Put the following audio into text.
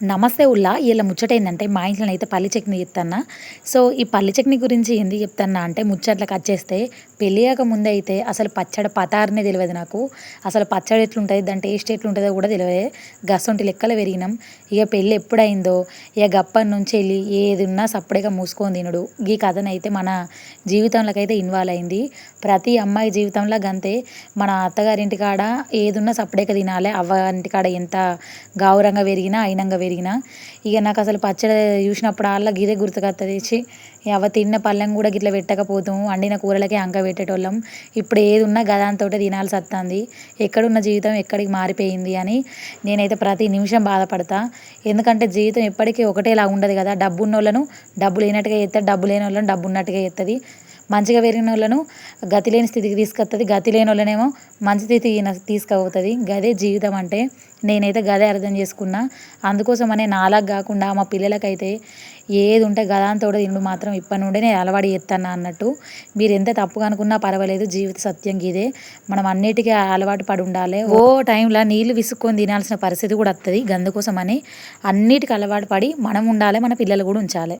నమస్తే ఉల్లా ఇలా ముచ్చట ఏంటంటే మా ఇంట్లో అయితే పల్లి చట్నీ చెప్తాన్నా సో ఈ పల్లి చట్నీ గురించి ఎందుకు చెప్తాన్నా అంటే ముచ్చట్లకు వచ్చేస్తే పెళ్ళియక ముందే అయితే అసలు పచ్చడి పతారనే తెలియదు నాకు. అసలు పచ్చడి ఎట్లుంటుంది దాని టేస్ట్ ఎట్లుంటుందో కూడా తెలియదు గసొంటి లెక్కలు పెరిగినాం. ఇక పెళ్ళి ఎప్పుడైందో ఇక గప్పటి నుంచి వెళ్ళి ఏది ఉన్నా సప్పుడేగా మూసుకొని తినడు. ఈ కథనైతే మన జీవితంలోకి అయితే ఇన్వాల్వ్ అయింది. ప్రతి అమ్మాయి జీవితంలో గంతే. మన అత్తగారింటి కాడ ఏదున్నా సప్పుడేగా తినాలి. అవ్వ ఇంటికాడ ఎంత గౌరవంగా పెరిగినా అయినంగా పెరిగిన ఇక నాకు అసలు పచ్చడి చూసినప్పుడు అలా గిదే గుర్తుకొస్తుంది చి అవ తిన్న పళ్ళెం కూడా గిట్ల పెట్టకపోతాము వండిన కూరలకే అంక పెట్టేటోళ్ళం. ఇప్పుడు ఏది ఉన్నా గదాంతో తినాల్సి వస్తుంది ఎక్కడున్న జీవితం ఎక్కడికి మారిపోయింది అని నేనైతే ప్రతి నిమిషం బాధపడతా. ఎందుకంటే జీవితం ఎప్పటికీ ఒకటేలా ఉండదు కదా. డబ్బు ఉన్న వాళ్ళను డబ్బు లేనట్టుగా చేస్తారు డబ్బు లేని వాళ్ళను డబ్బు ఉన్నట్టుగా చేస్తుంది మంచిగా పెరిగిన వాళ్ళను గతి లేని స్థితికి తీసుకొస్తుంది గతి లేని వాళ్ళనేమో మంచి స్థితికి తీసుకుపోతుంది. గదే జీవితం అంటే నేనైతే గదే అర్థం చేసుకున్నా. అందుకోసమనే నాలాగా కాకుండా మా పిల్లలకైతే ఏది ఉంటే గదాంతో తినుడు మాత్రం ఇప్పటి నుండే నేను అలవాటు చేస్తాను అన్నట్టు. మీరు ఎంత తప్పుగా అనుకున్నా పర్వాలేదు. జీవిత సత్యం ఇదే మనం అన్నిటికీ అలవాటు పడి ఉండాలి. ఓ టైంలో నీళ్ళు విసుక్కొని తినాల్సిన పరిస్థితి కూడా వస్తుంది అందుకోసమని అన్నిటికీ అలవాటు పడి మనం ఉండాలి మన పిల్లలు కూడా ఉంచాలి.